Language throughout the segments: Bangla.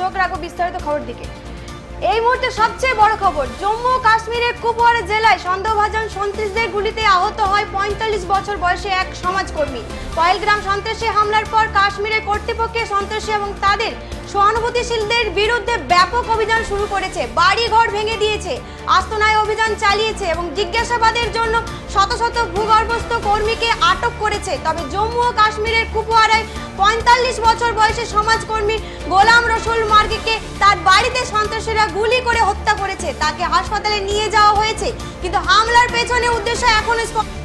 চোখ রাখো বিস্তারিত খবর দিকে। এই মুহূর্তে সবচেয়ে বড় খবর, জম্মু কাশ্মীরের কুপওয়ারা জেলায় সন্দেহভাজন সন্ত্রাসীদের গুলিতে আহত হয় পঁয়তাল্লিশ বছর বয়সে এক সমাজকর্মী। পয়েলগ্রাম সন্ত্রাসী হামলার পর কাশ্মীরের কর্তৃপক্ষের সন্ত্রাসী এবং তাদের সহানুভূতিশীলদের বিরুদ্ধে ব্যাপক অভিযান শুরু করেছে বাড়ি ঘর ভেঙে দিয়েছে, আস্তনায় অভিযান চালিয়েছে এবং জিজ্ঞাসাবাদের জন্য শত শত ভূগর্ভস্থ কর্মীকে আটক করেছে। তবে জম্মু ও কাশ্মীরের কুপওয়ারায় পঁয়তাল্লিশ বছর বয়সে সমাজকর্মী গোলাম রসুল মার্গিকে তার বাড়িতে সন্ত্রাসীরা গুলি করে হত্যা করেছে। তাকে হাসপাতালে নিয়ে যাওয়া হয়েছে। কিন্তু হামলার পেছনে উদ্দেশ্য এখনও স্পষ্ট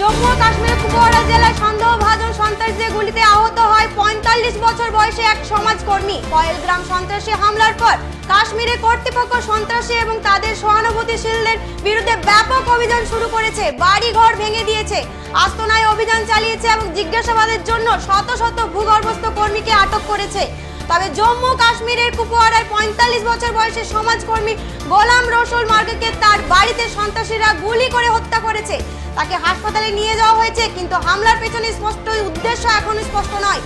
জম্মু কাশ্মীরের কুপওয়ারা জেলায় সন্দেহভাজন সন্ত্রাসীদের গুলিতে আহত হয় পঁয়তাল্লিশ বছর বয়সী এক সমাজকর্মী। পয়েলগ্রাম সন্ত্রাসী হামলার পর কাশ্মীরে কর্তৃপক্ষ সন্ত্রাসী এবং তাদের সহানুভূতিশীলদের বিরুদ্ধে ব্যাপক অভিযান শুরু করেছে বাড়ি ঘর ভেঙে দিয়েছে। আস্তনায় অভিযান চালিয়েছে এবং জিজ্ঞাসাবাদের জন্য শত শত ভূগর্ভস্থ কর্মীকে আটক করেছে। তবে জম্মু কাশ্মীরের কুপওয়ারায় পঁয়তাল্লিশ বছর বয়সী সমাজকর্মী গোলাম রসুল মার্গকে তার বাড়িতে সন্ত্রাসীরা গুলি করে হত্যা করেছে। তাকে হাসপাতালে নিয়ে যাওয়া হয়েছে, কিন্তু হামলার পেছনে স্পষ্ট উদ্দেশ্য এখনও স্পষ্ট নয়।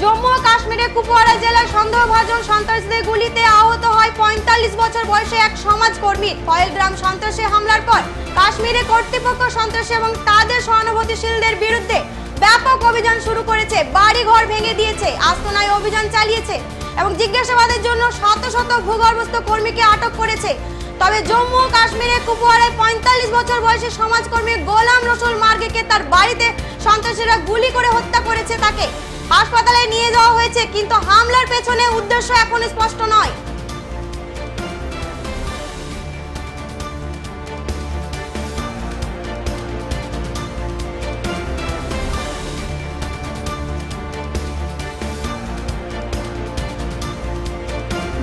জম্মু ও কাশ্মীরের কুপওয়ারা সন্দেহভাজন সন্ত্রাসীদের গুলিতে আহত হয় পঁয়তাল্লিশ বছর বয়সী এক সমাজকর্মী। পয়েলগ্রাম সন্ত্রাসী হামলার পর কাশ্মীরে কর্তৃপক্ষ সন্ত্রাসী এবং তাদের সহানুভূতিশীলদের বিরুদ্ধে ব্যাপক অভিযান শুরু করেছে। বাড়ি ঘর ভেঙে দিয়েছে, আস্তনায় অভিযান চালিয়েছে এবং জিজ্ঞাসাবাদের জন্য শত শত ভূগর্ভস্থ কর্মীকে আটক করেছে। তবে জম্মু ও কাশ্মীরের কুপওয়ারায় পঁয়তাল্লিশ বছর বয়সী সমাজকর্মী গোলাম রসুল মার্গেকে তার বাড়িতে সন্ত্রাসীরা গুলি করে হত্যা করেছে তাকে। হাসপাতালে নিয়ে যাওয়া হয়েছে, কিন্তু হামলার পেছনে উদ্দেশ্য এখন স্পষ্ট নয়।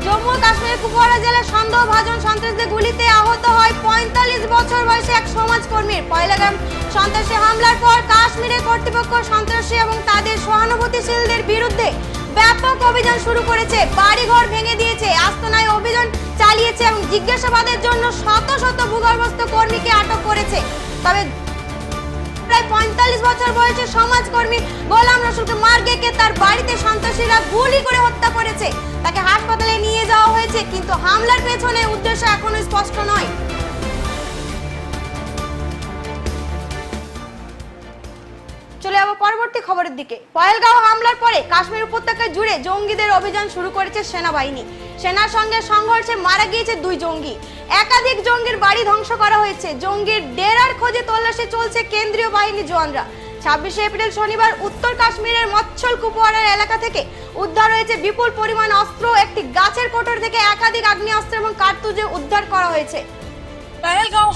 জম্মু জেলার গুলিতে আহত হয় পঁয়তাল্লিশ বছর বয়সী এক সমাজকর্মীর। সন্ত্রাসী হামলার পর কর্তৃপক্ষ সন্ত্রাসী এবং সহানুভূতিশীলদের বিরুদ্ধে ব্যাপক অভিযান শুরু করেছে। বাড়িঘর ভেঙে দিয়েছে, আস্তনায় অভিযান চালিয়েছে এবং জিজ্ঞাসাবাদের জন্য শত শত ভূগর্ভস্থ কর্মীকে আটক করেছে। তবে প্রায় পঁয়তাল্লিশ বছর বয়সী সমাজকর্মী গোলাম রসুলকে মার্গেকে তার বাড়িতে সন্ত্রাসীরা গুলি করে হত্যা করেছে। তাকে হাসপাতালে নিয়ে যাওয়া হয়েছে, কিন্তু হামলার পেছনে উদ্দেশ্য এখনও স্পষ্ট নয়। চলে যাব পরবর্তী খবরের দিকে। পয়েলগাঁও হামলার পরে কাশ্মীর উপত্যকা জুড়ে জঙ্গিদের অভিযান শুরু করেছে সেনাবাহিনী। সেনার সঙ্গে সংঘর্ষে মারা গিয়েছে দুই জঙ্গি। একাধিক জঙ্গির বাড়ি ধ্বংস করা হয়েছে। জঙ্গির ডেরার খোঁজে তল্লাশি চলছে কেন্দ্রীয় বাহিনী জওয়ানরা। ছাব্বিশে এপ্রিল শনিবার উত্তর কাশ্মীরের মচ্ছল কুপওয়ারার এলাকা থেকে উদ্ধার হয়েছে বিপুল পরিমাণ অস্ত্র, একটি গাছের কোটর থেকে একাধিক আগ্নেয়াস্ত্র এবং কার্তুজে উদ্ধার করা হয়েছে।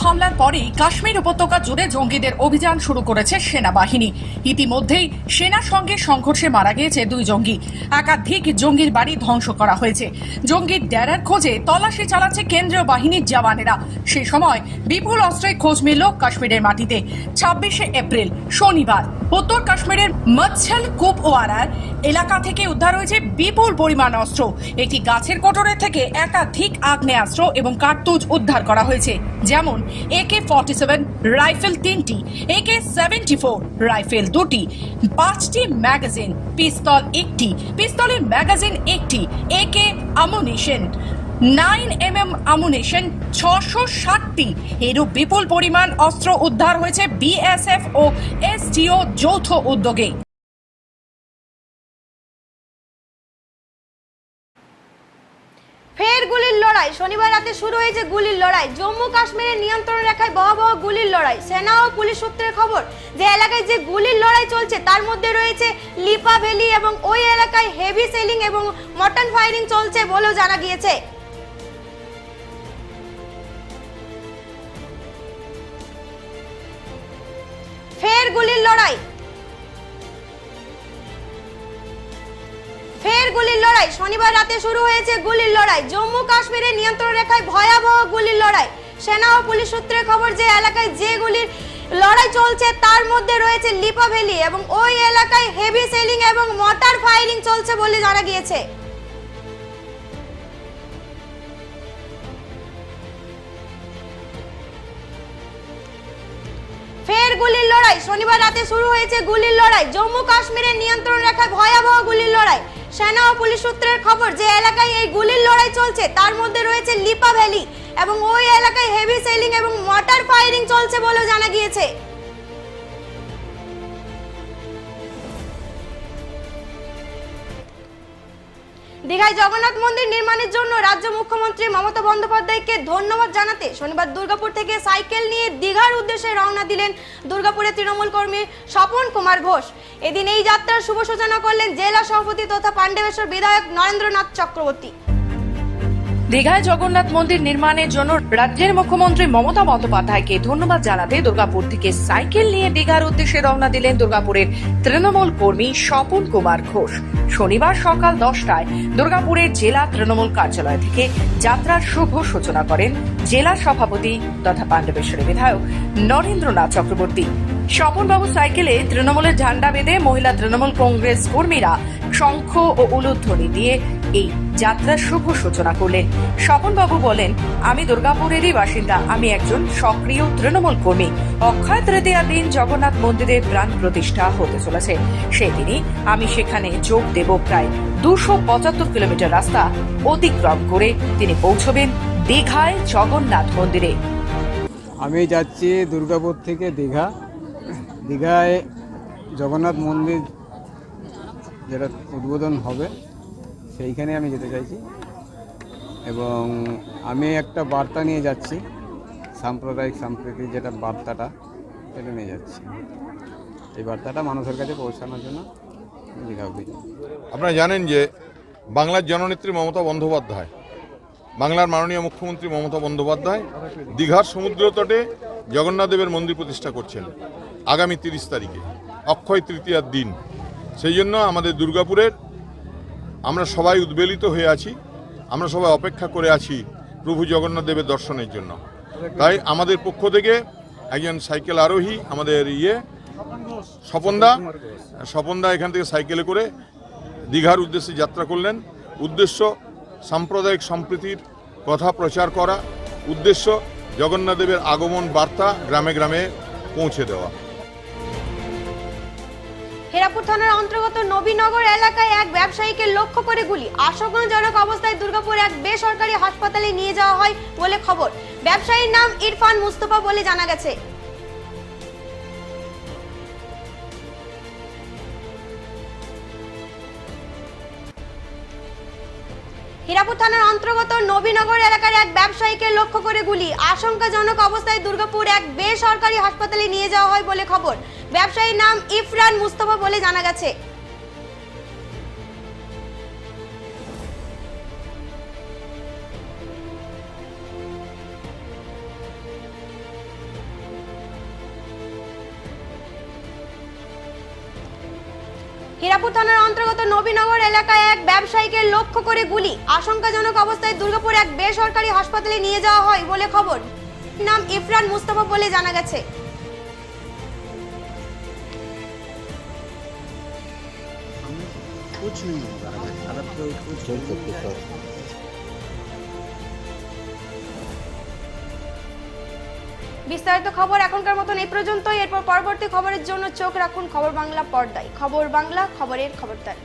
হামলার পরেই কাশ্মীর উপত্যকা জুড়ে জঙ্গিদের অভিযান শুরু করেছে সেনাবাহিনী। ইতিমধ্যেই সেনার সঙ্গে সংঘর্ষে মারা গিয়েছে দুই জঙ্গি। একাধিক জঙ্গির বাড়ি ধ্বংস করা হয়েছে। জঙ্গির ড্যারার খোঁজে তল্লাশি চালাচ্ছে কেন্দ্রীয় বাহিনীর জওয়ানেরা। সে সময় বিপুল অস্ত্রের খোঁজ মিলল কাশ্মীরের মাটিতে। ছাব্বিশে এপ্রিল, শনিবার উত্তর কাশ্মীরের মচ্ছল কুপওয়ারার এলাকা থেকে উদ্ধার হয়েছে বিপুল পরিমাণ অস্ত্র। একটি গাছের কোটরের থেকে একাধিক আগ্নেয়াস্ত্র এবং কার্তুজ উদ্ধার করা হয়েছে। যেমন একে ফর্টি সেভেন রাইফেল তিনটি একে সেভেন্টি ফোর রাইফেল দুটি, পাঁচটি ম্যাগাজিন, পিস্তল একটি, পিস্তলের ম্যাগাজিন একটি একে ammunition nine M M ammunition ছশো ষাটটি। এরূপ বিপুল পরিমাণ অস্ত্র উদ্ধার হয়েছে বিএসএফ ও এসডিও যৌথ উদ্যোগে। ফের গুলির লড়াই। শনিবার রাতে শুরু হয়েছে গুলির লড়াই। জম্মু কাশ্মীরের নিয়ন্ত্রণ রেখায় ভয়াবহ গুলির লড়াই। সেনা ও পুলিশ সূত্রের খবর যে এলাকায় যে গুলির লড়াই চলছে, তার মধ্যে রয়েছে লিপা ভ্যালি এবং ওই এলাকায় হেভি সেলিং এবং মটন ফায়ারিং চলছে বলেও জানা গিয়েছে। ফের গুলির লড়াই। ফের গুলির লড়াই। শনিবার রাতে শুরু হয়েছে গুলির লড়াই। জম্মু কাশ্মীরের নিয়ন্ত্রণ রেখায় ভয়াবহ গুলির লড়াই। সেনা ও পুলিশ সূত্রে খবর যে এলাকায় যে গুলির লড়াই চলছে, তার মধ্যে রয়েছে লিপা ভ্যালি এবং ওই এলাকায় হেভি সেলিং এবং মটার ফায়ারিং চলছে বলে জানা গিয়েছে। শনিবার রাতে শুরু হয়েছে গুলির লড়াই। জম্মু কাশ্মীরের নিয়ন্ত্রণ রেখায় ভয়াবহ গুলির লড়াই। সেনা ও পুলিশ সূত্রের খবর, যে এলাকায় এই গুলির লড়াই চলছে, তার মধ্যে রয়েছে লিপা ভ্যালি এবং ওই এলাকায় হেভি সেলিং এবং মটার ফায়ারিং চলছে বলেও জানা গিয়েছে। দীঘায় জগন্নাথ মন্দির নির্মাণের জন্য রাজ্য মুখ্যমন্ত্রী মমতা বন্দ্যোপাধ্যায়কে ধন্যবাদ জানাতে শনিবার দুর্গাপুর থেকে সাইকেল নিয়ে দীঘার উদ্দেশ্যে রওনা দিলেন দুর্গাপুরের তৃণমূল কর্মী স্বপন কুমার ঘোষ। এদিন এই যাত্রার শুভ সূচনা করলেন জেলা সভাপতি তথা পাণ্ডবেশ্বর বিধায়ক নরেন্দ্রনাথ চক্রবর্তী। দীঘায় জগন্নাথ মন্দির নির্মাণের জন্য রাজ্যের মুখ্যমন্ত্রী মমতা বন্দ্যোপাধ্যায়কে ধন্যবাদ জানাতে দুর্গাপুর থেকে সাইকেল নিয়ে দীঘার উদ্দেশ্যে রওনা দিলেন দুর্গাপুরের তৃণমূল কর্মী স্বপন কুমার ঘোষ। শনিবার সকাল দশটায় দুর্গাপুরের জেলা তৃণমূল কার্যালয় থেকে যাত্রার শুভ সূচনা করেন জেলা সভাপতি তথা পাণ্ডবেশ্বরী বিধায়ক নরেন্দ্রনাথ চক্রবর্তী। স্বপনবাবু সাইকেলে তৃণমূলের ঝান্ডা বেঁধে মহিলা তৃণমূল কংগ্রেস কর্মীরা শঙ্খ ও উলুধ্বনি দিয়ে এই যাত্রার শুভ সূচনা করলেন। স্বপনবাবু বলেন, আমি দুর্গাপুরেরই বাসিন্দা। আমি একজন সক্রিয় তৃণমূল কর্মী। অক্ষয় তৃতীয়া দিন জগন্নাথ মন্দিরের প্রাণ প্রতিষ্ঠা হতে চলেছে। সেদিনই আমি সেখানে যোগ দেব প্রায় দুশো পঁচাত্তর কিলোমিটার রাস্তা অতিক্রম করে তিনি পৌঁছবেন দীঘায় জগন্নাথ মন্দিরে। আমি যাচ্ছি দুর্গাপুর থেকে দীঘা। দীঘায় জগন্নাথ মন্দির যেটা উদ্বোধন হবে সেইখানে আমি যেতে চাইছি। এবং আমি একটা বার্তা নিয়ে যাচ্ছি, সাম্প্রদায়িক সম্প্রীতির যেটা বার্তাটা, সেটা নিয়ে যাচ্ছি। এই বার্তাটা মানুষের কাছে পৌঁছানোর জন্য দীঘা আপনারা জানেন যে বাংলার জননেত্রী মমতা বন্দ্যোপাধ্যায়, বাংলার মাননীয় মুখ্যমন্ত্রী মমতা বন্দ্যোপাধ্যায় দীঘার সমুদ্র তটে জগন্নাথ দেবের মন্দির প্রতিষ্ঠা করছেন আগামী তিরিশ তারিখে, অক্ষয় তৃতীয়ার দিন। সেই জন্য আমাদের দুর্গাপুরের আমরা সবাই উদ্বেলিত হয়ে আছি। আমরা সবাই অপেক্ষা করে আছি প্রভু জগন্নাথ দেবের দর্শনের জন্য। তাই আমাদের পক্ষ থেকে একজন সাইকেল আরোহী, আমাদের ইয়ে স্বপনদা স্বপনদা এখান থেকে সাইকেলে করে দীঘার উদ্দেশ্যে যাত্রা করলেন। উদ্দেশ্য, সাম্প্রদায়িক সম্প্রীতির কথা প্রচার করা। উদ্দেশ্য জগন্নাথদেবের আগমন বার্তা গ্রামে গ্রামে পৌঁছে দেওয়া। হেরাপুর থানার অন্তর্গত নবীনগর এলাকায় এক ব্যবসায়ীকে লক্ষ্য করে গুলি। আশঙ্কাজনক অবস্থায় দুর্গাপুর এক বেসরকারি হাসপাতালে নিয়ে যাওয়া হয় বলে খবর। ব্যবসায়ীর নাম ইরফান মুস্তফা বলে জানা গেছে। হীরাপুর থানার অন্তর্গত নবীনগর এলাকার এক ব্যবসায়ীকে লক্ষ্য করে গুলি। আশঙ্কাজনক অবস্থায় দুর্গাপুর এক বেসরকারি হাসপাতালে নিয়ে যাওয়া হয় বলে খবর। ব্যবসায়ীর নাম ইফরান মুস্তফা বলে জানা গেছে। হীরাপুর থানার অন্তর্গত নবীনগর এলাকায় এক ব্যবসায়ীকে লক্ষ্য করে গুলি। আশঙ্কাজনক অবস্থায় দুর্গাপুর এক বেসরকারি হাসপাতালে নিয়ে যাওয়া হয় বলে খবর। নাম ইফরান মুস্তফা বলে জানা গেছে। कुछ नहीं होगा अगर हालत पे कुछ नहीं होगा বিস্তারিত খবর এখনকার মতন এই পর্যন্তই। এরপর পরবর্তী খবরের জন্য চোখ রাখুন খবর বাংলা পর্দায়। খবর বাংলা খবরের খবরদার।